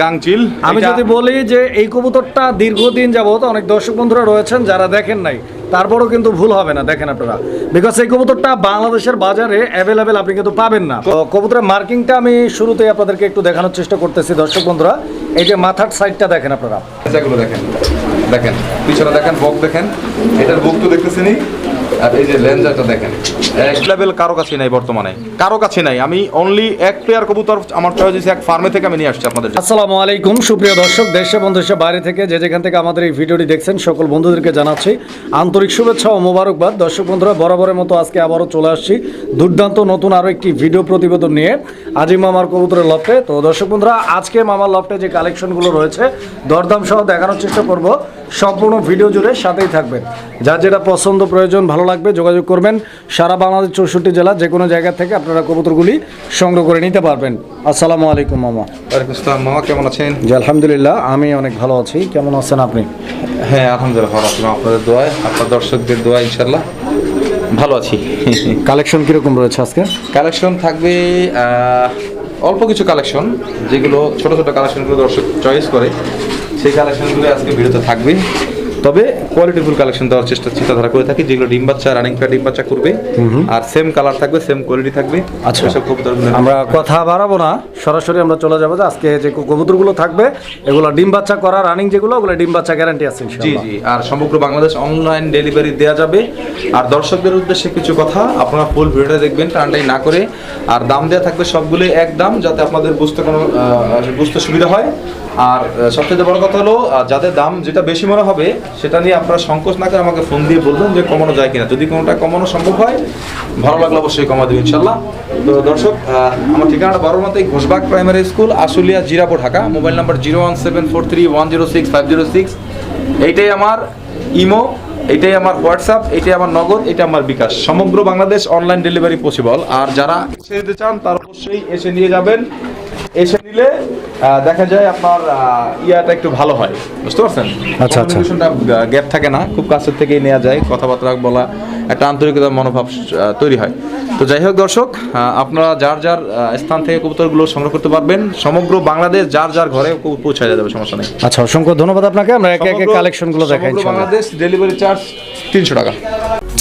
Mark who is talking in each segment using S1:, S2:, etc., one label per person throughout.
S1: গাংচিল
S2: আমি যদি বলি যে এই কবুতরটা দীর্ঘদিন যাবত অনেক দর্শক বন্ধুরা রয়েছেন যারা দেখেন নাই তারপরও কিন্তু ভুল হবে না দেখেন আপনারা। বিকজ এই কবুতরটা বাংলাদেশের বাজারে অ্যাভেলেবেল আপনি কিন্তু পাবেন না। তো কবুতরের মার্কিংটা আমি শুরুতেই আপনাদেরকে একটু দেখানোর চেষ্টা করতেছি দর্শক বন্ধুরা। এই যে মাথার সাইডটা দেখেন আপনারা।
S1: দেখেন দেখেন পিছনে দেখেন বক দেখেন। এটার বুক তো দেখতেছেনই। আর এই যে লেন্সারটা দেখেন এক লেভেল কারও কাছে নাই বর্তমানে। কারও কাছে নাই। আমি অনলি এক পেয়ার কবুতর আমার চয়েস হয়েছে এক ফার্মে থেকে আমি নিয়ে আসছি আপনাদের
S2: আসসালামু আলাইকুম সুপ্রিয় দর্শক দেশে দেশের বাইরে থেকে যে যেখান থেকে আমাদের এই ভিডিওটি দেখছেন সকল বন্ধুদেরকে জানাচ্ছি আন্তরিক শুভেচ্ছা ও মোবারকবাদ। দর্শক বন্ধুরা বরাবরের মতো আজকে আবারও চলে আসছি দুর্দান্ত নতুন আরও একটি ভিডিও প্রতিবেদন নিয়ে আজি মামার কবুতরের লফটে। তো দর্শক বন্ধুরা আজকে মামার লফটে যে কালেকশনগুলো রয়েছে দরদাম সহ দেখানোর চেষ্টা করব। সম্পূর্ণ ভিডিও জুড়ে সাথেই থাকবেন। যার যেটা পছন্দ প্রয়োজন ভালো লাগবে যোগাযোগ করবেন। সারা বাংলাদেশ চৌষট্টি জেলা যে কোনো জায়গা থেকে আপনারা কবুতরগুলি সংগ্রহ করে নিতে পারবেন। আসসালামু আলাইকুম মামা।
S1: ওয়ালাইকুম আসসালাম মামা কেমন আছেন?
S2: জি আলহামদুলিল্লাহ আমি অনেক ভালো আছি। কেমন আছেন আপনি?
S1: হ্যাঁ আলহামদুলিল্লাহ ভালো আছি। আপনাদের দোয়ায় আপনার দর্শকদের দোয়া ইনশাল্লাহ ভালো আছি।
S2: কালেকশন কীরকম রয়েছে আজকে?
S1: কালেকশন থাকবে অল্প কিছু কালেকশন যেগুলো ছোট ছোট কালেকশনগুলো দর্শক চয়েস করে। সেই কালেকশনগুলো আজকে ভিডিওতে থাকবে। তবে কোয়ালিটিফুল কালেকশন দেওয়ার চেষ্টা চিন্তাধারা করে থাকি যেগুলো ডিম বাচ্চা রানিং প্যাড ডিম বাচ্চা করবে। আর সেম কালার থাকবে সেম কোয়ালিটি থাকবে।
S2: আচ্ছা।
S1: ওইসব কবুতরগুলো
S2: আমরা কথা বাড়াবো না সরাসরি আমরা চলে যাব যে আজকে যে কবুতরগুলো থাকবে এগুলো ডিম বাচ্চা করা রানিং যেগুলো ওগুলো ডিম বাচ্চা গ্যারান্টি আছে
S1: জি জি। আর সমগ্র বাংলাদেশ অনলাইন ডেলিভারি দেওয়া যাবে। আর দর্শকদের উদ্দেশ্যে কিছু কথা আপনারা ফুল ভিডিওটা দেখবেন টানটাই না করে। আর দাম দেওয়া থাকবে সবগুলো এক দাম যাতে আপনাদের বুঝতে কোনো বুঝতে সুবিধা হয়। আর সবচেয়ে বড় কথা হলো যাদের দাম যেটা বেশি মনে হবে, সেটা নিয়ে আপনারা সংকোচ না করে আমাকে ফোন দিয়ে বলবেন যে কমানো যায় কিনা। যদি কোনোটা কমানো সম্ভব হয়, ভালো লাগলে অবশ্যই কমা দেবে ইনশাল্লাহ। তো দর্শক আমার ঠিকানাটা বারোমাতাই Ghoshbagh primary school, Ashulia Jirapur Dhaka. Mobile number zero one seven four three one zero six five zero six. এইটাই আমার ইমো এটাই আমার হোয়াটসঅ্যাপ এটাই আমার নগদ এটা আমার বিকাশ। সমগ্র বাংলাদেশ অনলাইন ডেলিভারি পসিবল। আর যারা এসে নিতে চান, তারা অবশ্যই এসে নিয়ে যাবেন। এসে নিলে দেখা যায় আপনার ইয়াটা একটু ভালো হয়। বুঝতে পারছেন?
S2: আচ্ছা, আচ্ছা।
S1: গ্যাপ থাকে না খুব কাছের থেকেই নেওয়া যায় কথাবার্তা বলা একটা আন্তরিকতার মনোভাব তৈরি হয়। তো যাই হোক দর্শক আপনারা যার যার স্থান থেকে কবুতরগুলো সংগ্রহ করতে পারবেন। সমগ্র বাংলাদেশ যার যার ঘরে পৌঁছায় যাবে সমস্যা নেই।
S2: আচ্ছা অসংখ্য ধন্যবাদ আপনাকে। আমরা একে একে কালেকশনগুলো দেখাই ইনশাআল্লাহ।
S1: বাংলাদেশ ডেলিভারি চার্জ তিনশো টাকা।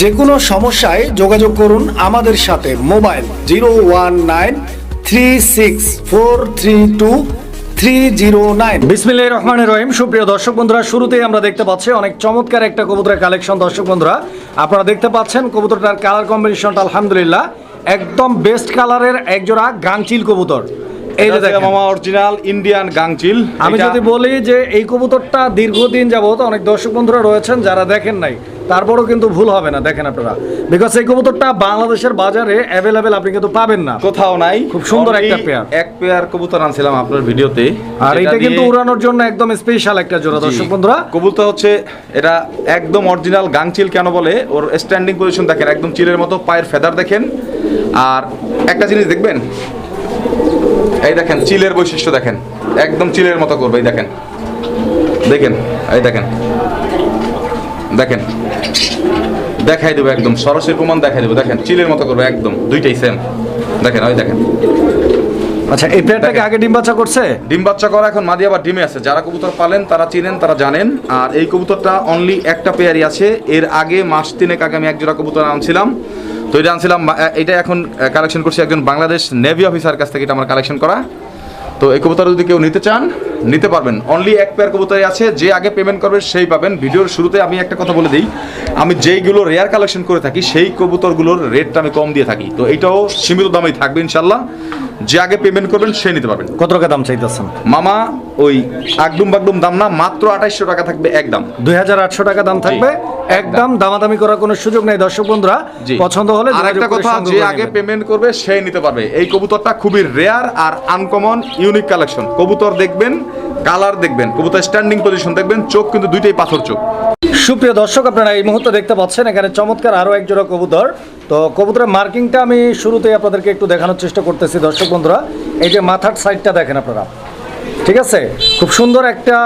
S2: যে কোনো সমস্যায় যোগাযোগ করুন আমাদের সাথে mobile zero one nine three six four three two three zero nine বিসমিল্লাহ রহমান রহিম। সুপ্রিয় দর্শক বন্ধুরা শুরুতেই আমরা দেখতে পাচ্ছি অনেক চমৎকার একটা কবুতরের কালেকশন দর্শক বন্ধুরা আপনারা দেখতে পাচ্ছেন কবুতরটার কালার কম্বিনেশনটা আলহামদুলিল্লাহ একদম বেস্ট কালারের একজোড়া গাংচিল কবুতর। এই যে দেখেন।
S1: মামা অরিজিনাল ইন্ডিয়ান গাংচিল।
S2: আমি যদি বলি যে এই কবুতরটা দীর্ঘদিন যাবত অনেক দর্শক বন্ধুরা রয়েছেন যারা দেখেন নাই তারপরও কিন্তু ভুল হবে না দেখেন আপনারা। বিকজ এই কবুতরটা বাংলাদেশের বাজারে অ্যাভেলেবেল আপনি কিন্তু পাবেন না।
S1: কোথাও নাই।
S2: খুব সুন্দর একটা পেয়ার।
S1: এক পেয়ার কবুতর আনছিলাম আপনার ভিডিওতে।
S2: আর এটা কিন্তু উড়ানোর জন্য একদম স্পেশাল একটা জোড়া দর্শক। বন্ধুরা।
S1: কবুতর হচ্ছে এটা একদম অরিজিনাল গাংচিল কেন বলে ওর স্ট্যান্ডিং পজিশন দেখেন একদম চিলের মতো পায়ের ফেদার দেখেন। আর একটা জিনিস দেখবেন? এই দেখেন চিলের বৈশিষ্ট্য দেখেন। একদম চিলের মতো করবে এই দেখেন। দেখেন এই দেখেন। দেখেন। দেখাই দেবো একদম সরাসরি প্রমাণ দেখাই দেবো। দেখেন চিলের মতো করব একদম দুইটাই সেম দেখেন ওই দেখেন।
S2: আচ্ছা এই পেয়ারটাকে আগে ডিম বাচ্চা করছে?
S1: ডিম বাচ্চা করা এখন মাদি আবার ডিমে আছে। যারা কবুতর পালেন তারা চিনেন তারা জানেন। আর এই কবুতরটা অনলি একটা পেয়ারই আছে। এর আগে মাস তিনেক আগে আমি এক জোড়া কবুতর আনছিলাম। তো এটা আনছিলাম এটা এখন কালেকশন করছি একজন বাংলাদেশ নেভি অফিসার কাছ থেকে এটা আমার কালেকশন করা। তো এই কবুতর যদি কেউ নিতে চান নিতে পারবেন। অনলি এক পেয়ার কবুতরই আছে যে আগে পেমেন্ট করবে সেই পাবেন। ভিডিওর শুরুতে আমি একটা কথা বলে দিই আমি যেইগুলো রেয়ার কালেকশন করে থাকি সেই কবুতরগুলোর রেটটা আমি কম দিয়ে থাকি। তো এইটাও সীমিত দামেই থাকবে ইনশাল্লাহ যে আগে পেমেন্ট করবেন সে নিতে পারবেন।
S2: কত টাকা দাম চাইতেছেন?
S1: মামা ওই আগডুম বাগডুম দাম না মাত্র আঠাইশশো টাকা থাকবে একদম
S2: দুই হাজার আটশো টাকা দাম থাকবে। একদম। দামাদামি করার কোনো সুযোগ নেই দর্শক বন্ধুরা। পছন্দ হলে
S1: আর একটা কথা যে আগে পেমেন্ট করবে সেই নিতে পারবে। এই কবুতরটা খুবই রেয়ার আর আনকমন ইউনিক কালেকশন কবুতর দেখবেন কালার দেখবেন কবুতর স্ট্যান্ডিং পজিশন দেখবেন চোখ কিন্তু দুইটাই পাথর চোখ।
S2: সুপ্রিয় দর্শক আপনারা এই মুহূর্তে দেখতে পাচ্ছেন এখানে চমৎকার আরও এক জোড়া কবুতর। তো কবুতরের মার্কিংটা আমি শুরুতেই আপনাদেরকে একটু দেখানোর চেষ্টা করতেছি দর্শক বন্ধুরা। এই যে মাথার সাইডটা দেখেন আপনারা। ঠিক আছে? খুব সুন্দর একটা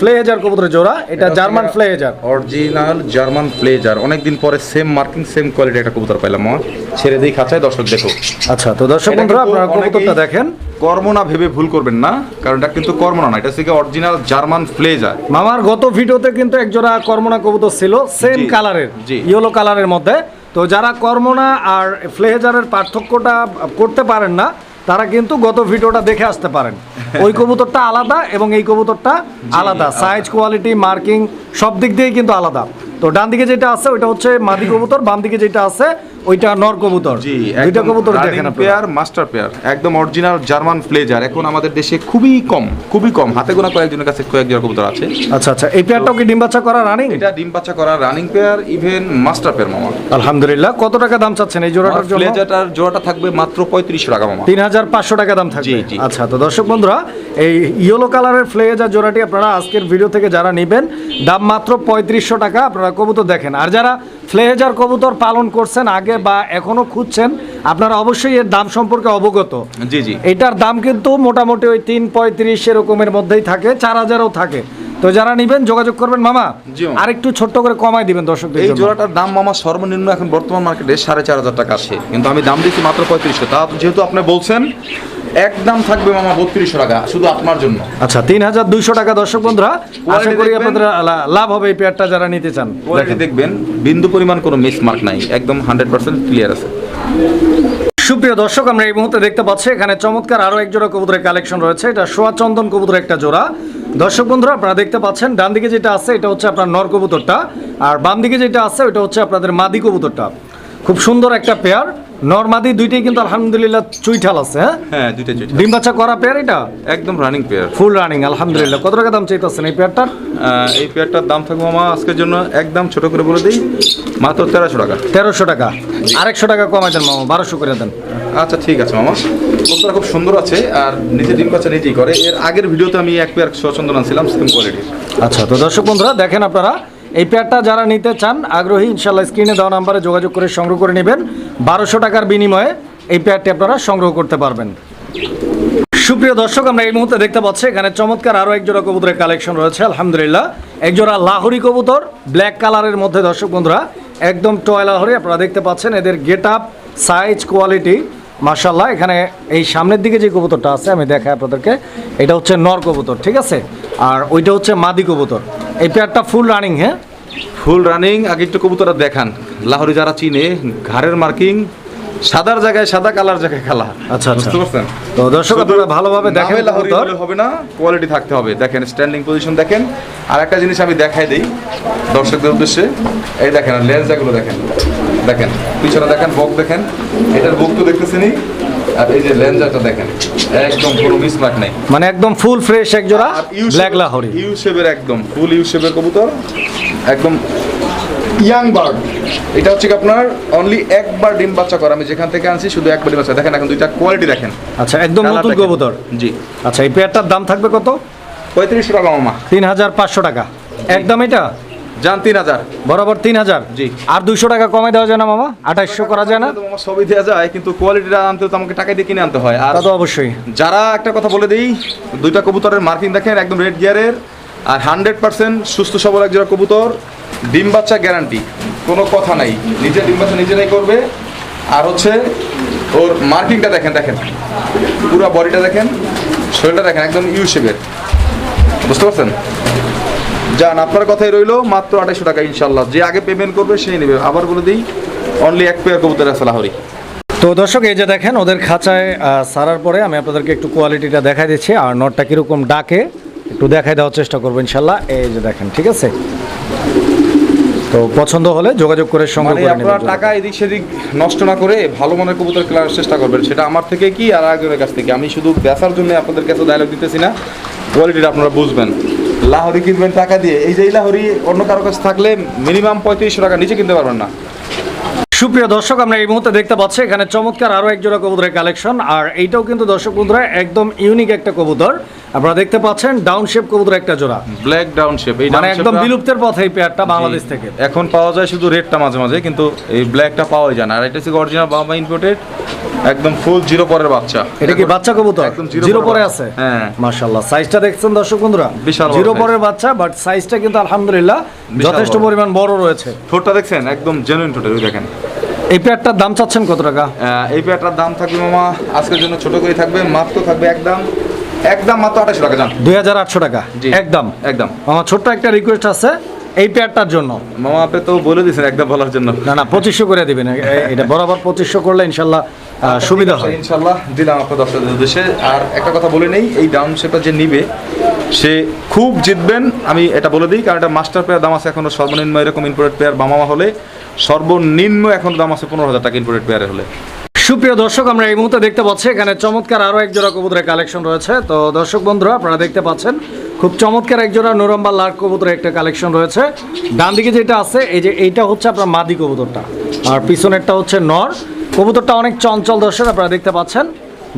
S2: ফ্লেহেজার কবুতরের জোড়া। এটা জার্মান ফ্লেহেজার
S1: অরিজিনাল জার্মান প্লেজার অনেকদিন পরে সেম মার্কিং সেম কোয়ালিটি একটা কবুতর পাইলাম আমার। ছেড়ে দিই খাঁচায় দর্শক দেখো।
S2: আচ্ছা তো দর্শক বন্ধুরা আপনারা কবুতরটা দেখেন?
S1: কর্ম না ভেবে ভুল করবেন না কারণ এটা কিন্তু কর্ম না এটা থেকে অরিজিনাল জার্মান প্লেজার
S2: মামার গত ভিডিওতে কিন্তু এক জোড়া কর্মনা কবুতর ছিল সেম কালারের। ইয়েলো কালারের মধ্যে। তো যারা কর্মনা আর ফ্লেহেজারের পার্থক্যটা করতে পারেন না তারা কিন্তু গত ভিডিওটা দেখে আসতে পারেন। ওই কবুতরটা আলাদা এবং এই কবুতরটা আলাদা। সাইজ কোয়ালিটি মার্কিং সব দিক দিয়েই কিন্তু আলাদা। তো ডান দিকে যেটা আছে ওইটা হচ্ছে মাদি কবুতর বাম দিকে যেটা আছে ওইটা নর কবুতর।
S1: জি
S2: দুইটা কবুতর দেখেন
S1: পেয়ার মাস্টার পেয়ার একদম অরিজিনাল জার্মান প্লেজার এখন আমাদের দেশে খুবই কম খুবই কম। হাতে গোনা কয়েকজনের কাছে কয়েক জোড়া কবুতর আছে।
S2: আচ্ছা আচ্ছা এই পেয়ারটাও কি ডিম বাচ্চা করা রানিং
S1: এটা ডিম বাচ্চা করা running pair even master pair মামা।
S2: আলহামদুলিল্লাহ কত টাকা দাম চাচ্ছেন এই জোড়াটার জন্য?
S1: প্লেজারটার জোড়াটা থাকবে মাত্র পঁয়ত্রিশশো টাকা মামা।
S2: তিন হাজার পাঁচশো টাকা দাম থাকবে।
S1: জি, জি।
S2: আচ্ছা তো দর্শক বন্ধুরা এই ইয়েলো কালারের ফ্লেজার জোড়াটি আপনারা আজকের ভিডিও থেকে যারা নেবেন দাম মাত্র পঁয়ত্রিশশো টাকা আপনারা কবুতর দেখেন আর যারা ফ্লেজার কবুতর পালন করছেন আগে বা এখনও খুঁজছেন আপনারা অবশ্যই এর দাম সম্পর্কে অবগত।
S1: জি জি।
S2: এটার দাম কিন্তু মোটামুটি ওই তিন পঁয়ত্রিশ এরকমের মধ্যেই থাকে চার হাজারও থাকে। তো যারা নিবেন যোগাযোগ করবেন মামা। আর একটু ছোট্ট করে কমাই দিবেন দর্শকদের
S1: এই জোড়াটার দাম মামা সর্বনিম্ন এখন বর্তমান মার্কেটে সাড়ে চার হাজার টাকা আছে। কিন্তু আমি দাম দিচ্ছি মাত্র পঁয়ত্রিশশো। তা যেহেতু আপনি বলছেন একদম থাকবে মামা বত্রিশশো টাকা শুধু আপনার জন্য।
S2: আচ্ছা তিন হাজার দুইশো টাকা দর্শক বন্ধুরা আশা করি আপনাদের লাভ হবে এই পেয়ারটা যারা নিতে চান।
S1: দেখবেন বিন্দু পরিমাণ কোনো মিস মার্ক নাই একদম হান্ড্রেড পার্সেন্ট ক্লিয়ার আছে।
S2: সুপ্রিয় দর্শক আমরা এই মুহূর্তে দেখতে পাচ্ছি এখানে চমৎকার আরও এক জোড়া কবুতরের কালেকশন রয়েছে। এটা সোয়া চন্দন কবুতরের একটা জোড়া। দর্শক বন্ধুরা আপনারা দেখতে পাচ্ছেন ডান দিকে যেটা আছে এটা হচ্ছে আপনার নর কবুতরটা। আর বাম দিকে যেটা আছে ওটা হচ্ছে আপনাদের মাদি কবুতরটা। খুব সুন্দর একটা পেয়ার নর মাদি দুইটাই কিন্তু আলহামদুলিল্লাহ চুইঠাল আছে হ্যাঁ?
S1: হ্যাঁ দুইটা দুইটা
S2: ডিম বাচ্চা করা পেয়ার এটা?
S1: একদম রানিং পেয়ার
S2: ফুল রানিং আলহামদুলিল্লাহ। কত টাকা দাম চাইতেছেন এই পেয়ারটার
S1: এই পেয়ারটার দাম থাকবে মামা আজকের জন্য একদম ছোট করে বলে দিই মাত্র তেরোশো টাকা।
S2: তেরোশো টাকা। আরেকশো টাকা কমাই দেন মামা বারোশো করে দেন।
S1: আচ্ছা ঠিক আছে মামা। কবুতরটা খুব সুন্দর আছে আর নিজে ডিম বাচ্চা নিজেই করে। এর আগের ভিডিওতে আমি এক পেয়ার সচন্দন আনছিলাম সেম কোয়ালিটির
S2: আচ্ছা তো দর্শক বন্ধুরা দেখেন আপনারা এই পেয়ারটা যারা নিতে চান, আগ্রহী ইনশাল্লাহ স্ক্রিনে দেওয়া নাম্বারে যোগাযোগ করে সংগ্রহ করে নেবেন। বারোশো টাকার বিনিময়ে এই পেয়ারটি আপনারা সংগ্রহ করতে পারবেন। সুপ্রিয় দর্শক, আমরা এই মুহূর্তে দেখতে পাচ্ছি, এখানে চমৎকার আরও একজোড়া কবুতরের কালেকশন রয়েছে, আলহামদুলিল্লাহ। একজোড়া লাহোরি কবুতর ব্ল্যাক কালারের মধ্যে দর্শক বন্ধুরা, একদম টয় লাহোরি আপনারা দেখতে পাচ্ছেন, এদের গেট আপ সাইজ কোয়ালিটি মার্শাল্লাহ এখানে এই সামনের দিকে যে কবুতরটা আছে আমি দেখাই আপনাদেরকে এটা হচ্ছে নর কবুতর ঠিক আছে? আর ওইটা হচ্ছে মাদি কবুতর। এই পেয়ারটা ফুল রানিং হ্যাঁ?
S1: ফুল রানিং আগে একটু কবুতরটা দেখান। লাহোরি যারা চিনে ঘাড়ের মার্কিং সাদার জায়গায় সাদা কালার জায়গায় কালা।
S2: আচ্ছা, আচ্ছা।
S1: বুঝতে পারছেন?
S2: তো দর্শক আপনারা ভালোভাবে দেখেন
S1: লাহোরি হবে না কোয়ালিটি থাকতে হবে। দেখেন স্ট্যান্ডিং পজিশন দেখেন। আর একটা জিনিস আমি দেখাই দিই দর্শকদের উদ্দেশ্যে। এই দেখেন লেন্স লেন্সগুলো দেখেন। দেখেন। পিছনে দেখেন বক দেখেন। এটার বুক তো দেখতেছেনি আর এই যে লেন্সারটা দেখেন একদম কোনো মিসমার্ক নেই।
S2: মানে একদম ফুল ফ্রেশ এক জোড়া ব্ল্যাক লাহোরি।
S1: ইউ শেপের একদম ফুল ইউ শেপের কবুতর। একদম ইয়াং বার্ড এটা হচ্ছে আপনার অনলি একবার ডিম বাচ্চা করা। আমি যেখান থেকে আনছি শুধু একবার ডিম বাচ্চা। দেখেন এখন দুইটা কোয়ালিটি দেখেন।
S2: আচ্ছা একদম নতুন কবুতর?
S1: জি।
S2: আচ্ছা এই পেয়ারটার দাম থাকবে কত?
S1: পঁয়ত্রিশশো টাকা মামা
S2: তিন হাজার পাঁচশো টাকা। একদম এটা?
S1: যান তিন হাজার।
S2: বরাবর তিন হাজার?
S1: জি।
S2: আর দুইশো টাকা কমাই দেওয়া যায় না মামা? আঠাইশশো করা যায় না?
S1: সবই দেওয়া যায় কিন্তু কোয়ালিটিটা আনতে তো আমাকে টাকা দিয়ে কিনে আনতে হয়। আর
S2: তো অবশ্যই।
S1: যারা একটা কথা বলে দিই দুইটা কবুতরের মার্কিং দেখেন একদম রেড গিয়ারের আর হান্ড্রেড পার্সেন্ট সুস্থ সবল এক জোড়া কবুতর ডিম বাচ্চা গ্যারান্টি কোনো কথা নাই। নিজে ডিম বাচ্চা নিজেরাই করবে। আর হচ্ছে ওর মার্কিংটা দেখেন দেখেন। পুরো বডিটা দেখেন শরীরটা দেখেন একদম ইউ শেপের বুঝতে পারছেন? যান আপনার কথাই রইল মাত্র আড়াইশো টাকা ইনশাল্লাহ যে আগে পেমেন্ট করবে সেই নেবে। আবার বলে দিই অনলি এক পেয়ার কবুতর আছে লাহরি।
S2: তো দর্শক এই যে দেখেন ওদের খাঁচায় সারার পরে আমি আপনাদেরকে একটু কোয়ালিটিটা দেখাই দিচ্ছি। আর নটটা কীরকম ডাকে একটু দেখাই দেওয়ার চেষ্টা করব ইনশাল্লাহ এই যে দেখেন ঠিক আছে? তো পছন্দ হলে যোগাযোগ করে সংগ্রহ
S1: মানে
S2: করে
S1: আপনারা টাকা এদিক সেদিক নষ্ট না করে ভালো মানের কবুতর কেনার চেষ্টা করবেন। সেটা আমার থেকে কি আর একজনের কাছ থেকে? আমি শুধু বেচার জন্য আপনাদের কাছে ডায়লগ দিতেছি না। কোয়ালিটিটা আপনারা বুঝবেন। লাহরি কিনবেন টাকা দিয়ে। এই যে এই লাহরি অন্য কারও কাছে থাকলে মিনিমাম পঁয়ত্রিশশো টাকা নিচে কিনতে পারবেন না।
S2: সুপ্রিয় দর্শক আমরা এই মুহূর্তে দেখতে পাচ্ছি এখানে চমৎকার আরও এক জোড়া কবুতরের কালেকশন। আর এইটাও কিন্তু দর্শক বন্ধুরা একদম ইউনিক একটা কবুতর। আপনারা দেখতে পাচ্ছেন ডাউন শেপ কবুতর একটা জোড়া।
S1: ব্ল্যাক ডাউন শেপ এই
S2: মানে একদম বিলুপ্তের পথে এই পেয়ারটা বাংলাদেশ থেকে।
S1: এখন পাওয়া যায় শুধু রেডটা মাঝে মাঝে কিন্তু এই ব্ল্যাকটা পাওয়াই যায় না। আর এটা হচ্ছে অরিজিনাল বাবা ইম্পোর্টেড একদম ফুল জিরো পরের বাচ্চা।
S2: এটা কি বাচ্চা কবুতর?
S1: একদম
S2: জিরো
S1: পরে
S2: আছে?
S1: হ্যাঁ।
S2: মাশাআল্লাহ। সাইজটা দেখছেন দর্শক বন্ধুরা?
S1: বিশাল
S2: জিরো পরের বাচ্চা বাট সাইজটা কিন্তু আলহামদুলিল্লাহ যথেষ্ট পরিমাণ বড় রয়েছে।
S1: ঠোঁটটা দেখছেন? একদম জেনুইন ঠোঁটের ওই দেখেন।
S2: এই পেয়ারটার দাম চাচ্ছেন কত টাকা?
S1: এই পেয়ারটার দাম থাকবে মামা আজকের জন্য ছোট করে থাকবে মাত্র থাকবে একদম একদম মাত্র আঠাশশো টাকা যান
S2: দুই হাজার আটশো টাকা।
S1: জি।
S2: একদম।
S1: একদম।
S2: আমার ছোট্ট একটা রিকোয়েস্ট আছে এই পেয়ারটার জন্য।
S1: মামা আপনি তো বলে দিয়েছেন একদম বলার জন্য।
S2: না না পঁচিশশো করে দিবেন। এটা বরাবর পঁচিশশো করলে ইনশাল্লাহ সুবিধা হয়।
S1: ইনশাল্লাহ দিলাম আপনার দর্শকদের উদ্দেশ্যে। আর একটা কথা বলে নেই এই ডাউন শেপটা যে নিবে সে খুব জিতবেন আমি এটা বলে দিই কারণ এটা মাস্টার পেয়ার দাম আছে এখনও সর্বনিম্ন এরকম ইম্পোর্টেড পেয়ার বামামা হলে সর্বনিম্ন এখন দাম আছে পনেরো হাজার টাকা ইম্পোর্টেড পেয়ারে হলে।
S2: সুপ্রিয় দর্শক আমরা এই মুহূর্তে দেখতে পাচ্ছি এখানে চমৎকার আরও এক জোড়া কবুতরের কালেকশন রয়েছে। তো দর্শক বন্ধুরা আপনারা দেখতে পাচ্ছেন খুব চমৎকার এক জোড়া নুরম্বা লাল কবুতরের একটা কালেকশন রয়েছে। ডান দিকে যেটা আছে এই যে এইটা হচ্ছে আপনার মাদি কবুতরটা। আর পিছনেরটা হচ্ছে নর। কবুতরটা অনেক চঞ্চল দর্শক আপনারা দেখতে পাচ্ছেন।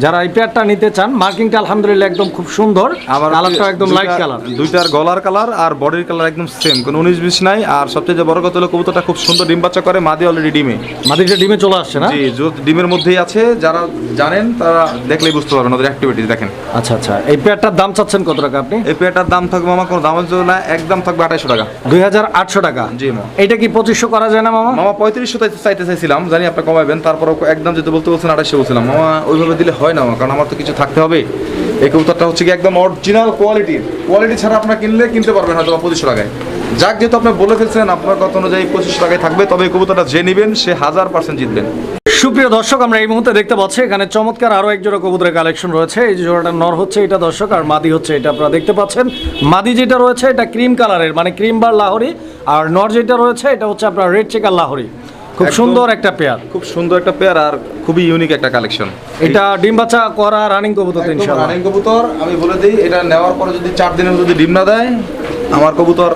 S2: যারা এই পেয়ারটা নিতে চান মার্কিংটা আলহামদুলিল্লাহ একদম খুব সুন্দর আবার কালারটা একদম লাইট কালার
S1: দুইটার গলার কালার আর বডির কালার একদম সেম কোনো উনিশ বিশ নাই। আর সবচেয়ে যে বড় কথা হলো কবুতরটা খুব সুন্দর ডিম বাচ্চা করে মাদি অলরেডি ডিমে।
S2: মাদিটা ডিমে চলে আসছে না?
S1: জি ডিমের মধ্যেই আছে। যারা জানেন তারা দেখলেই বুঝতে পারবেন ওদের অ্যাক্টিভিটিস দেখেন।
S2: আচ্ছা আচ্ছা। এই পেয়ারটার দাম চাচ্ছেন কত টাকা আপনি?
S1: এই পেয়ারটার দাম থাকবে মামা কোনো দামের জন্য না একদম থাকবে আঠাইশো টাকা।
S2: দুই হাজার আটশো টাকা?
S1: জি মামা।
S2: এটা কি পঁচিশশো করা যায় না মামা?
S1: মামা পঁয়ত্রিশশো চাইতে চাইছিলাম জানি আপনি কমাবেন। তারপরও একদম যেতে বলতে বলছেন আড়াইশো বলছিলাম। মামা ওইভাবে দিলে হয় না, কারণ আমার তো কিছু থাকতে হবে। এই কবুতরটা হচ্ছে কি একদম অরিজিনাল কোয়ালিটির কোয়ালিটি ছাড়া আপনার কিনলে কিনতে পারবেন হয়তো পঁচিশশো টাকায়। যাক, যেহেতু আপনি বলে ফেলছেন আপনার কথা অনুযায়ী পঁচিশশো টাকায় থাকবে, তবে এই কবুতরটা যে নেবেন, সে হাজার পার্সেন্ট জিতবেন।
S2: সুপ্রিয় দর্শক, আমরা এই মুহূর্তে দেখতে পাচ্ছি, এখানে চমৎকার আরও এক জোড়া কবুতরের কালেকশন রয়েছে। এই জোড়াটা নর হচ্ছে এটা দর্শক, আর মাদি হচ্ছে এটা আপনারা দেখতে পাচ্ছেন। মাদি যেটা রয়েছে, এটা ক্রিম কালারের মানে ক্রিম বার লাহরি, আর নর যেটা রয়েছে, এটা হচ্ছে আপনার রেড চেকার লাহরি। খুব সুন্দর একটা পেয়ার
S1: খুব সুন্দর একটা পেয়ার আর খুবই ইউনিক একটা কালেকশন
S2: এটা ডিম বাচ্চা করা রানিং কবুতর ইনশাআল্লাহ।
S1: রানিং কবুতর আমি বলে দিই এটা নেওয়ার পরে যদি চার দিনের মধ্যে যদি ডিম না দেয় আমার কবুতর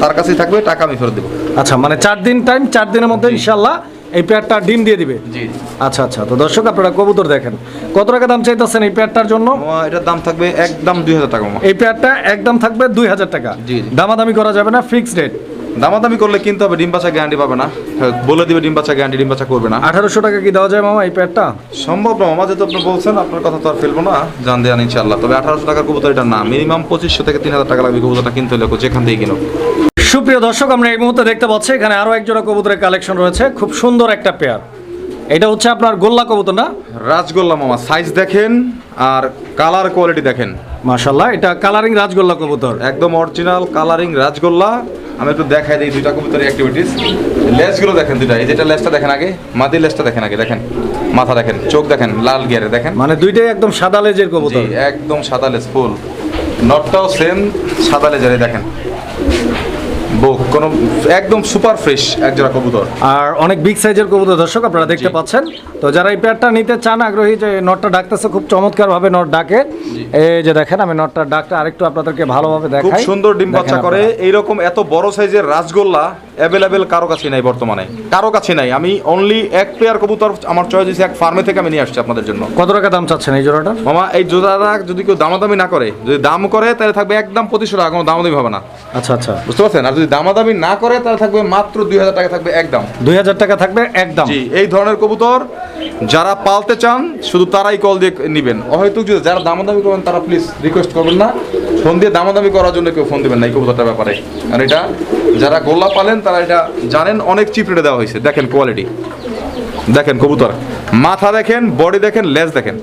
S1: তার কাছেই থাকবে টাকা আমি ফেরত দেবো।
S2: আচ্ছা মানে চার দিন টাইম চার দিনের মধ্যে ইনশাআল্লাহ এই পেয়ারটা ডিম দিয়ে দিবে?
S1: জি।
S2: আচ্ছা আচ্ছা তো দর্শক আপনারা কবুতর দেখেন। কত টাকা দাম চাইতেছেন এই পেয়ারটার জন্য?
S1: এটার দাম থাকবে একদম দুই হাজার টাকা
S2: এই পেয়ারটা একদম থাকবে দুই হাজার টাকা।
S1: জি।
S2: দামাদামি করা যাবে না ফিক্সড রেট
S1: দামাদামি করলে কিনতে হবে ডিম বাচ্চা গ্যারান্টি পাবে না। হ্যাঁ, বলে দিবে ডিম বাচ্চা গ্যারান্টি ডিম বাচ্চা করবে না।
S2: আঠারোশো টাকা কি দেওয়া যায় মামা এই পেয়ারটা
S1: সম্ভব না মামা যেহেতু আপনি বলছেন আপনার কথা তো আর ফেলব না। জান দেন ইনশাল্লাহ তবে আঠারোশো টাকার কবুতর এটা না মিনিমাম পঁচিশশো থেকে তিন হাজার টাকা লাগবে কবুতরটা কিনতে হলে যেখান থেকে কিনো
S2: সুপ্রিয় দর্শক আমরা এই মুহূর্তে দেখতে পাচ্ছি এখানে আরও এক জোড়া কবুতরের কালেকশন রয়েছে। খুব সুন্দর একটা পেয়ার এটা হচ্ছে আপনার গোল্লা কবুতর না?
S1: রাজগোল্লা মামা সাইজ দেখেন আর কালার কোয়ালিটি দেখেন।
S2: মাশাল্লাহ এটা কালারিং রাজগোল্লা কবুতর।
S1: একদম অরিজিনাল কালারিং রাজগোল্লা। আমি একটু দেখাই দিই দুইটা কবুতরের অ্যাক্টিভিটিস লেসগুলো দেখেন দুইটা এই যেটা লেসটা দেখেন আগে মাদির লেসটা দেখেন আগে দেখেন। মাথা দেখেন চোখ দেখেন লাল গিয়ারে দেখেন।
S2: মানে দুইটাই একদম সাদা লেজের
S1: জি
S2: কবুতর।
S1: একদম সাদা লেজ ফুল নটটাও সেম সাদা লেজারে দেখেন। বুক কোনো একদম সুপার ফ্রেশ একজোড়া কবুতর।
S2: আর অনেক বিগ সাইজের কবুতর দর্শক আপনারা দেখতে পাচ্ছেন। তো যারা এই পেয়ারটা নিতে চান আগ্রহী যে নটটা ডাকতেছে খুব চমৎকার ভাবে নট ডাকে। এই যে দেখেন আমি নটটার ডাকটা আরেকটু আপনাদেরকে ভালোভাবে
S1: খুব সুন্দর ডিম বাচ্চা করে। এইরকম এত বড় সাইজের রাজগোল্লা অ্যাভেলেবেল কারও কাছে নাই বর্তমানে। কারও কাছে নাই। আমি অনলি এক পেয়ার কবুতর আমার চয়েস হয়েছে এক ফার্মে থেকে আমি নিয়ে আসছি আপনাদের জন্য।
S2: কত টাকা দাম চাচ্ছেন এই জোড়াটার
S1: মামা এই জোড়াটা যদি কেউ দামাদামি না করে যদি দাম করে তাহলে থাকবে একদম পঁচিশশো টাকা কোনো দামাদামি হবে না।
S2: আচ্ছা আচ্ছা।
S1: বুঝতে পারছেন? আর যদি দামাদামি না করে তাহলে থাকবে মাত্র দুই হাজার টাকা থাকবে একদম
S2: দুই হাজার টাকা থাকবে একদম
S1: জি এই ধরনের কবুতর যারা পালতে চান শুধু তারাই কল দিয়ে নেবেন। হয়তো যদি যারা দামাদামি করবেন তারা প্লিজ রিকোয়েস্ট করবেন না। ফোন দিয়ে দামাদামি করার জন্য কেউ ফোন দেবেন না এই কবুতরটার ব্যাপারে। আর এটা যারা গোল্লা পালেন তারা এটা জানেন অনেক চিপ রেটে দেওয়া হয়েছে। দেখেন কোয়ালিটি দেখেন কবুতর। মাথা দেখেন বডি দেখেন লেজ দেখেন।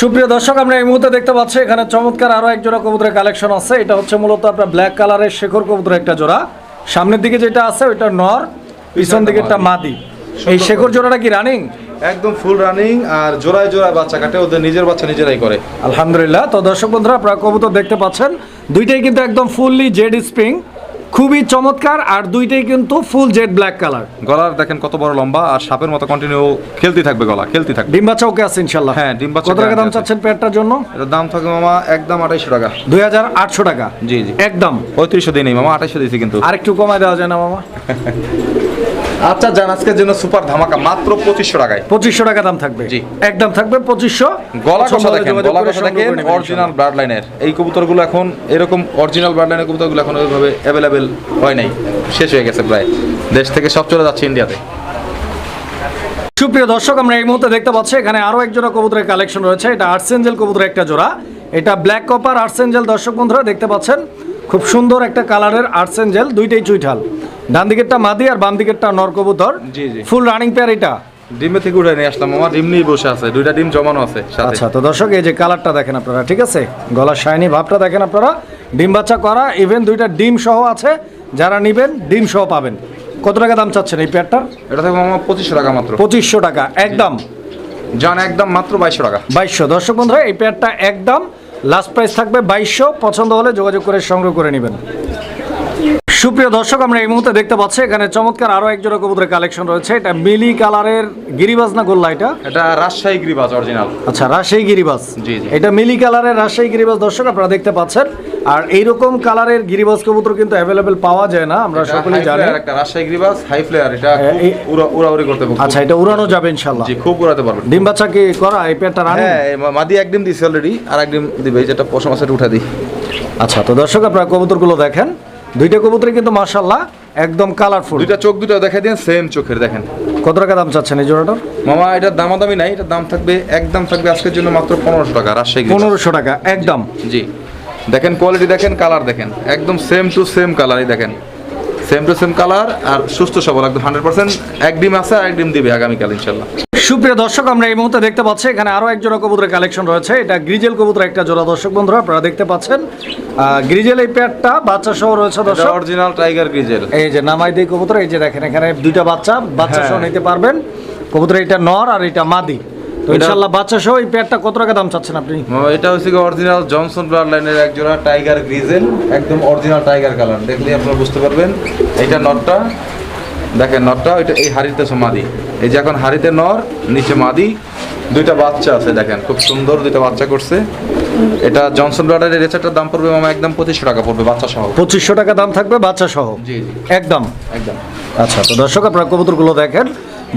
S2: সুপ্রিয় দর্শক আমরা এই মুহূর্তে দেখতে পাচ্ছি এখানে চমৎকার আরও এক জোড়া কবুতরের কালেকশন আছে। এটা হচ্ছে মূলত আপনার ব্ল্যাক কালারের শেখর কবুতর একটা জোড়া। সামনের দিকে যেটা আছে ওইটা নর পিছন দিকে একটা মাদি। এই শেখর জোড়াটা কি রানিং
S1: একদম ফুল রানিং আর জোড়ায় জোড়ায় বাচ্চা কাটে ওদের নিজের বাচ্চা নিজেরাই করে।
S2: আলহামদুলিল্লাহ। তো দর্শক বন্ধুরা আপনারা কবুতর দেখতে পাচ্ছেন দুইটাই কিন্তু একদম ফুললি জেড স্প্রিং খুবই চমৎকার আর দুইটাই কিন্তু ফুল জেড ব্ল্যাক কালার
S1: গলার দেখেন কত বড় লম্বা আর সাপের মতো কন্টিনিউ খেলতে থাকবে গলা খেলতে থাকবে।
S2: ডিম বাচ্চা ওকে আছে ইনশাল্লাহ
S1: হ্যাঁ, ডিম বাচ্চা
S2: কত টাকা দাম চাচ্ছেন পেটটার জন্য?
S1: এটা দাম থাকবে মামা একদম 2800 টাকা।
S2: দুই হাজার আটশো টাকা।
S1: জি জি।
S2: একদম।
S1: পঁয়ত্রিশশো দিই নাই মামা 2800 দিয়েছি কিন্তু।
S2: আরেকটু কমায় দেওয়া যায় না মামা।
S1: আচ্ছা জান আজকের জন্য সুপার ধামাকা মাত্র পঁচিশশো টাকায়।
S2: পঁচিশশো টাকা দাম থাকবে।
S1: জি।
S2: একদম থাকবে পঁচিশশো।
S1: গলা কষা দেখেন গলা কষা দেখেন অরিজিনাল ব্লাড লাইনের এই কবুতরগুলো এখন এরকম অরিজিনাল ব্লাড লাইনের কবুতরগুলো এখন ওইভাবে অ্যাভেলেবেল হয় নাই। শেষ হয়ে গেছে প্রায়। দেশ থেকে সব চলে যাচ্ছে ইন্ডিয়াতে
S2: সুপ্রিয় দর্শক আমরা এই মুহূর্তে দেখতে পাচ্ছি এখানে আরও এক জোড়া কবুতরের কালেকশন রয়েছে। এটা আর্সেঞ্জেল কবুতরের একটা জোড়া। এটা ব্ল্যাক কপার আর্সেঞ্জেল দর্শক বন্ধুরা দেখতে পাচ্ছেন। খুব সুন্দর একটা কালারের আর্সেঞ্জেল দুইটাই চুইঠাল। ডান দিকেরটা মাদি আর বাম দিকেরটা নর কবুতর
S1: জি, জি।
S2: ফুল রানিং পেয়ার এটা।
S1: ডিমে থেকে উঠে নিয়ে আসলাম আমার ডিম নিয়ে বসে আছে দুইটা ডিম জমানো আছে সাথে।
S2: আচ্ছা তো দর্শক এই যে কালারটা দেখেন আপনারা ঠিক আছে? গলার শাইনি ভাবটা দেখেন আপনারা। ডিম বাচ্চা করা ইভেন দুইটা ডিম সহ আছে যারা নিবেন ডিম সহ পাবেন। কত টাকা দাম চাচ্ছেন এই পেয়ারটার
S1: এটা থাকবে আমার পঁচিশশো টাকা মাত্র।
S2: পঁচিশশো টাকা একদম।
S1: জান একদম মাত্র বাইশশো টাকা।
S2: বাইশশো। দর্শক বন্ধুরা এই পেয়ারটা একদম লাস্ট প্রাইস থাকবে বাইশশো। পছন্দ হলে যোগাযোগ করে সংগ্রহ করে নেবেন। সুপ্রিয় দর্শক আমরা এই মুহূর্তে দেখতে পাচ্ছি এখানে চমৎকার আরও এক জোড়া কবুতরের কালেকশন রয়েছে। এটা মিলি কালারের গিরিবাজ না গোল্লা এটা?
S1: এটা রাজশাহী গ্রিবাজ অরিজিনাল।
S2: আচ্ছা রাজশাহী গিরিবাজ।
S1: জি, জি।
S2: এটা মিলি কালারের রাজশাহী গিরিবাজ দর্শক আপনারা দেখতে পাচ্ছেন। আর এইরকম কালারের গিরিবাজ কবুতর কিন্তু অ্যাভেলেবেল পাওয়া যায় না আমরা সকলেই জানি।
S1: একটা রাজশাহী গ্রিবাজ হাই ফ্লেয়ার এটা উড়াউড়ি করতে পারবে।
S2: আচ্ছা এটা উড়ানো যাবে ইনশাল্লাহ
S1: জি খুব উড়াতে পারবে।
S2: ডিম বাচ্চা কি করা? এই পেয়ারটা রানি?
S1: হ্যাঁ মাদি একদিন দিছে অলরেডি আর একদিন দিবে এই যেটা পশম আছে উঠা দিই।
S2: আচ্ছা তো দর্শক আপনারা কবুতরগুলো দেখেন। দুইটা কবুতরই কিন্তু মাশাল্লাহ একদম কালারফুল
S1: দুইটা চোখ দুটো দেখা দিন সেম চোখের দেখেন।
S2: কত টাকা দাম চাচ্ছেন এই জোড়াটার?
S1: মামা এটার দামাদামি নাই এটার দাম থাকবে একদম থাকবে আজকের জন্য মাত্র পনেরোশো টাকা রাজশাহী।
S2: পনেরোশো টাকা একদম।
S1: জি দেখেন কোয়ালিটি দেখেন কালার দেখেন। একদম সেম টু সেম কালারই দেখেন। সেম টু সেম কালার আর সুস্থ সবল একদম হান্ড্রেড পার্সেন্ট এক ডিম আছে আর এক ডিম দিবে আগামীকাল ইনশাল্লাহ
S2: সুপ্রিয় দর্শক আমরা এই মুহূর্তে দেখতে পাচ্ছি এখানে আরও এক জোড়া কবুতরের কালেকশন রয়েছে। এটা গ্রিজেল কবুতর একটা জোড়া দর্শক বন্ধুরা আপনারা দেখতে পাচ্ছেন। গ্রিজেল এই পেয়ারটা বাচ্চা সহ রয়েছে দর্শক।
S1: অরিজিনাল টাইগার গ্রিজেল
S2: এই যে নামাই দিয়ে কবুতর এই যে দেখেন এখানে দুইটা বাচ্চা বাচ্চা সহ
S1: হ্যাঁ।
S2: নিতে পারবেন। কবুতর এটা নর আর এটা মাদি। তো
S1: এটা-
S2: বাচ্চা সহ এই পেয়ারটা কত টাকা দাম চাচ্ছেন আপনি?
S1: এটা হচ্ছে অরিজিনাল জনসন ব্লাড লাইনের এক জোড়া টাইগার গ্রিজেল একদম অরিজিনাল টাইগার কালার দেখলে আপনারা বুঝতে পারবেন এইটা নটটা দেখেন নরটা ওইটা এই হাড়িতে মাদি। এই যে এখন হাড়িতে নর নিচে মাদি দুইটা বাচ্চা আছে দেখেন খুব সুন্দর দুইটা বাচ্চা করছে। এটা জনসন ব্লাডের এই রেচারটার দাম পড়বে মামা একদম পঁচিশশো টাকা পড়বে বাচ্চা সহ
S2: পঁচিশশো টাকা দাম থাকবে বাচ্চা সহ
S1: জি জি।
S2: একদম?
S1: একদম।
S2: আচ্ছা তো দর্শক আপনারা কবুতরগুলো দেখেন।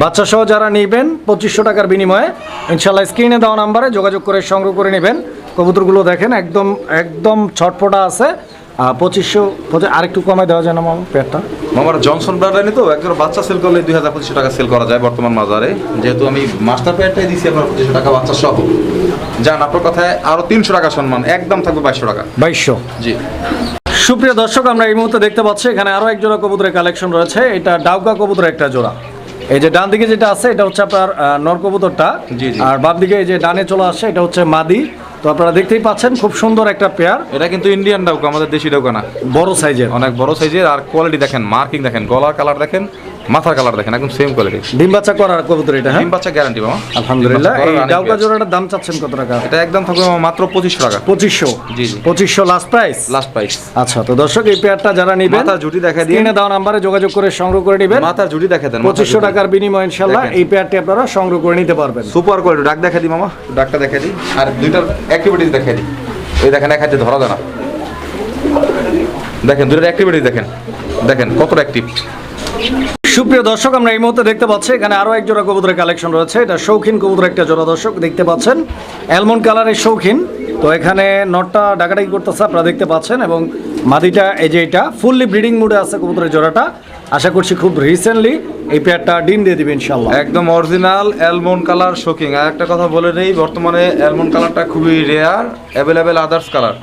S2: বাচ্চা সহ যারা নেবেন পঁচিশশো টাকার বিনিময়ে ইনশাল্লাহ স্ক্রিনে দেওয়া নাম্বারে যোগাযোগ করে সংগ্রহ করে নেবেন। কবুতরগুলো দেখেন একদম একদম ছটফটা আছে। পঁচিশশো আরেকটু কমায় দেওয়া যায় না মামা পেয়ারটা?
S1: আমার জনসন ব্লাড লাইনে তো একজন বাচ্চা সেল করলে দুই হাজার পঁচিশশো টাকা সেল করা যায় বর্তমান বাজারে। যেহেতু আমি মাস্টার প্যাডটাই দিচ্ছি আপনার পঁচিশশো টাকা বাচ্চা সহ। যান আপনার কথায় আরও তিনশো টাকা সম্মান একদম থাকবে বাইশশো টাকা।
S2: বাইশশো।
S1: জি।
S2: সুপ্রিয় দর্শক আমরা এই মুহূর্তে দেখতে পাচ্ছি এখানে আরও এক জোড়া কবুতরের কালেকশন রয়েছে। এটা ডাউকা কবুতরের একটা জোড়া। এই যে ডান দিকে যেটা আছে এটা হচ্ছে আপনার আহ, নর কবুতরটা।
S1: জি, জি।
S2: আর বাম দিকে এই যে ডানে চলে আসছে এটা হচ্ছে মাদি। তো আপনারা দেখতেই পাচ্ছেন খুব সুন্দর একটা পেয়ার
S1: এটা কিন্তু ইন্ডিয়ান ডাউকা আমাদের দেশি ডাউকা না।
S2: বড় সাইজের
S1: অনেক বড় সাইজের আর কোয়ালিটি দেখেন মার্কিং দেখেন গলার কালার দেখেন। মাথার কালার দেখেন একদম সেম কোয়ালিটি
S2: ডিম বাচ্চা করার কবুতর এটা হ্যাঁ?
S1: ডিম বাচ্চা গ্যারান্টি মামা
S2: আলহামদুলিল্লাহ এই ডাউকা জোড়াটার দাম চাচ্ছেন কত টাকা?
S1: এটা একদম থাকবে মাত্র পঁচিশশো টাকা।
S2: পঁচিশশো?
S1: জি, জি।
S2: পঁচিশশো লাস্ট প্রাইস
S1: লাস্ট প্রাইস
S2: আচ্ছা তো দর্শক এই পেয়ারটা যারা নিবেন
S1: মাথার জুটি দেখা দিয়ে।
S2: স্ক্রিনে দেওয়া নাম্বারে যোগাযোগ করে সংগ্রহ করে নেবেন।
S1: মাথার জুটি দেখা দেন
S2: পঁচিশশো টাকার বিনিময় ইনশাল্লাহ
S1: দেখেন।
S2: এই পেয়ারটি আপনারা সংগ্রহ করে নিতে পারবেন।
S1: সুপার কোয়ালিটি ডাক দেখা দিই মামা। ডাকটা দেখা দিই। আর দুইটার অ্যাক্টিভিটিস দেখা দিই। এই দেখেন এক হাতে ধরা যায় না দেখেন দুইটার অ্যাক্টিভিটিস দেখেন। দেখেন কতটা অ্যাক্টিভ
S2: সুপ্রিয় দর্শক, আমরা এই মুহূর্তে দেখতে পাচ্ছি, এখানে আরও এক জোড়া কবুতরের কালেকশন রয়েছে। এটা শৌখিন কবুতর একটা জোড়া দর্শক, দেখতে পাচ্ছেন। অ্যালমন্ড কালারের শৌখিন। তো এখানে নটটা ডাকাডাকি করতেছে, আপনারা দেখতে পাচ্ছেন, এবং মাদিটা এই যে এটা ফুললি ব্রিডিং মুডে আছে কবুতরের জোড়াটা। আশা করছি খুব রিসেন্টলি এই পেয়ারটা ডিম দিয়ে দিবে ইনশাল্লাহ
S1: একদম অরিজিনাল অ্যালমন্ড কালার শোকিং আর একটা কথা বলে নেই, বর্তমানে অ্যালমন্ড কালারটা খুবই rare available others colour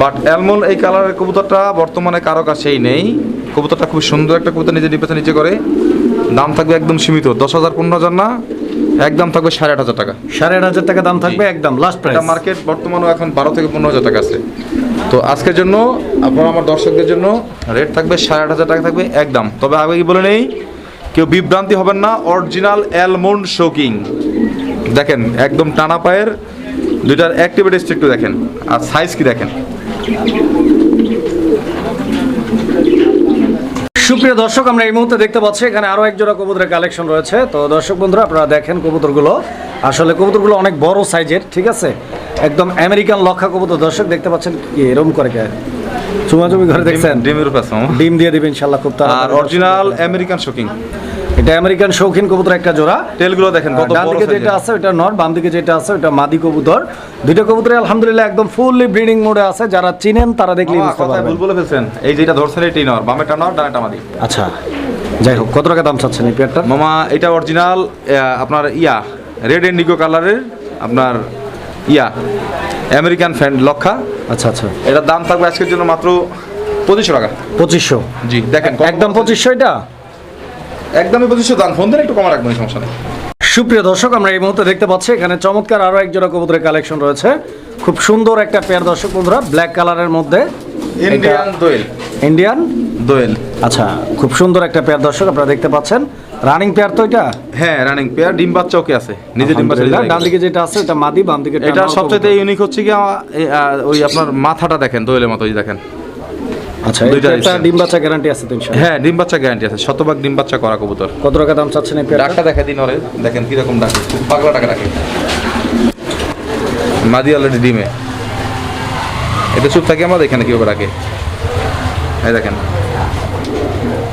S1: but almond এই কালারের কবুতরটা বর্তমানে কারও কাছেই নেই। কবুতরটা খুব সুন্দর একটা কবুতর নিজে নিপেছে নিচে করে। দাম থাকবে একদম সীমিত দশ হাজার পনেরো হাজার না একদম থাকবে সাড়ে আট হাজার টাকা।
S2: সাড়ে আট হাজার টাকা দাম থাকবে একদম লাস্ট প্রাইস
S1: এটা মার্কেট বর্তমানে এখন বারো থেকে পনেরো হাজার টাকা আছে। তো আজকের জন্য আপনার আমার দর্শকদের জন্য রেট থাকবে সাড়ে আট হাজার টাকা থাকবে একদম। তবে আগে কি বলে নেই কেউ বিভ্রান্তি হবেন না অরিজিনাল অ্যালমন্ড শোকিং দেখেন একদম টানা পায়ের দুইটার অ্যাক্টিভিটিস একটু দেখেন। আর সাইজ কি দেখেন?
S2: সুপ্রিয় দর্শক আমরা এই মুহূর্তে দেখতে পাচ্ছি এখানে আরও এক জোড়া কবুতরের কালেকশন রয়েছে। তো দর্শক বন্ধুরা আপনারা দেখেন কবুতরগুলো। আসলে কবুতরগুলো অনেক বড় সাইজের ঠিক আছে? একদম আমেরিকান লক্ষা কবুতর। দর্শক দেখতে পাচ্ছেন কি এরকম করে কে? চুমাচুমি ঘরে দেখছেন?
S1: ডিমের উপর
S2: ডিম দিয়ে দিবেন ইনশাল্লাহ খুব
S1: আর অরিজিনাল আমেরিকান শোকিং
S2: এটা আমেরিকান শৌখিন কবুতর একটা জোড়া।
S1: তেলগুলো দেখেন কত
S2: ডান দিকে যেটা আছে ওটা নর বাম দিকে যেটা আছে ওটা মাদি কবুতর। দুইটা কবুতর আলহামদুলিল্লাহ একদম ফুললি ব্রিডিং মোডে আছে। যারা চিনেন তারা দেখলেই
S1: মামা,
S2: বুঝতে পারবেন।
S1: ভুল বলে ফেলছেন। এই যেটা ধরছেন এটাই নর বামেটা নর ডানেটা মাদি।
S2: আচ্ছা যাই হোক কত টাকা দাম চাচ্ছেন এই পেয়ারটা?
S1: মামা এটা অরিজিনাল আপনার ইয়া রেড ইন্ডিগো কালারের আপনার ইয়া আমেরিকান ফ্যান্ড লক্ষা।
S2: আচ্ছা আচ্ছা।
S1: এটার দাম থাকবে আজকের জন্য মাত্র পঁচিশশো টাকা।
S2: পঁচিশশো?
S1: জি দেখেন
S2: একদম পঁচিশশো এটা?
S1: একদমই পঁচিশশো দাম ফোন দিলে একটু কমা রাখবেন সমস্যা নেই।
S2: সুপ্রিয় দর্শক আমরা এই মুহূর্তে দেখতে পাচ্ছি এখানে চমৎকার আরও এক জোড়া কবুতরের কালেকশন রয়েছে। খুব সুন্দর একটা পেয়ার দর্শক বন্ধুরা ব্ল্যাক কালারের মধ্যে।
S1: ইন্ডিয়ান দোয়েল।
S2: ইন্ডিয়ান
S1: দোয়েল।
S2: আচ্ছা খুব সুন্দর একটা পেয়ার দর্শক আপনারা দেখতে পাচ্ছেন। রানিং পেয়ার তো এটা?
S1: হ্যাঁ রানিং পেয়ার ডিম বাচ্চা ওকে আছে নিজে ডিম বাচ্চা
S2: ডান দিকে যেটা আছে এটা মাদি বাম দিকে
S1: এটা সবচেয়ে ইউনিক হচ্ছে কি ওই আপনার মাথাটা দেখেন দোয়েলের মতো দেখেন।
S2: আচ্ছা এটা ডিম বাচ্চা গ্যারান্টি আছে তো ইনশাআল্লাহ।
S1: হ্যাঁ ডিম বাচ্চা গ্যারান্টি আছে। শতভাগ ডিম বাচ্চা করা কবুতর।
S2: কত টাকা দাম চাচ্ছেন এই পেয়ারটা
S1: দেখা দিন ওরে দেখেন কীরকম ডাকে। খুব পাগলা টাকা ডাকে। মাদি অলরেডি ডিমে। এটা চুপ থাকে আমাদের এখানে কীভাবে ডাকে। এই দেখেন।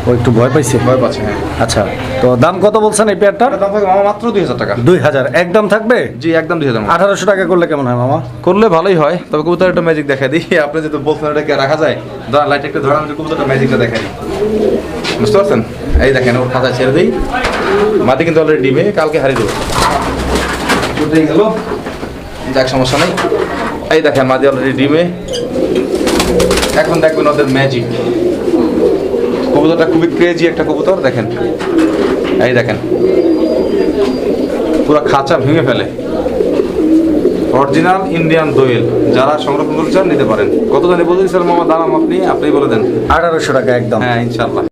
S2: ও একটু ভয় পাইছে?
S1: ভয় পাচ্ছে হ্যাঁ।
S2: আচ্ছা তো দাম কত বলছেন এই পেয়ারটার
S1: দাম থাকে মামা মাত্র দুই হাজার টাকা।
S2: দুই হাজার। একদম থাকবে?
S1: জি একদম দুই হাজার
S2: আঠারোশো টাকা করলে কেমন হয় মামা?
S1: করলে ভালোই হয় তবে কবুতর একটা ম্যাজিক দেখা দিই। আপনি যেহেতু বলছেন এটাকে রাখা যায়? ধরেন লাইট একটা ধরেন কবুতরটা ম্যাজিকটা দেখাই। বুঝতে পারছেন? এই দেখেন ওর খাতায় ছেড়ে দিই। মাটি কিন্তু অলরেডি ডিমে কালকে হারিয়ে দেবো। উঠেই গেল। যাক সমস্যা নেই। এই দেখেন মাদি অলরেডি ডিমে। এখন দেখবেন ওদের ম্যাজিক কবুতরটা খুবই ক্রেজি একটা কবুতর দেখেন। এই দেখেন। পুরো খাঁচা ভেঙে ফেলে। অরিজিনাল ইন্ডিয়ান দোয়েল। যারা সংরক্ষণ করতে চান নিতে পারেন। কত জানি বলছেন স্যার মামা দাম আপনি আপনি বলে দেন।
S2: আঠারোশো টাকা একদম।
S1: হ্যাঁ ইনশাল্লাহ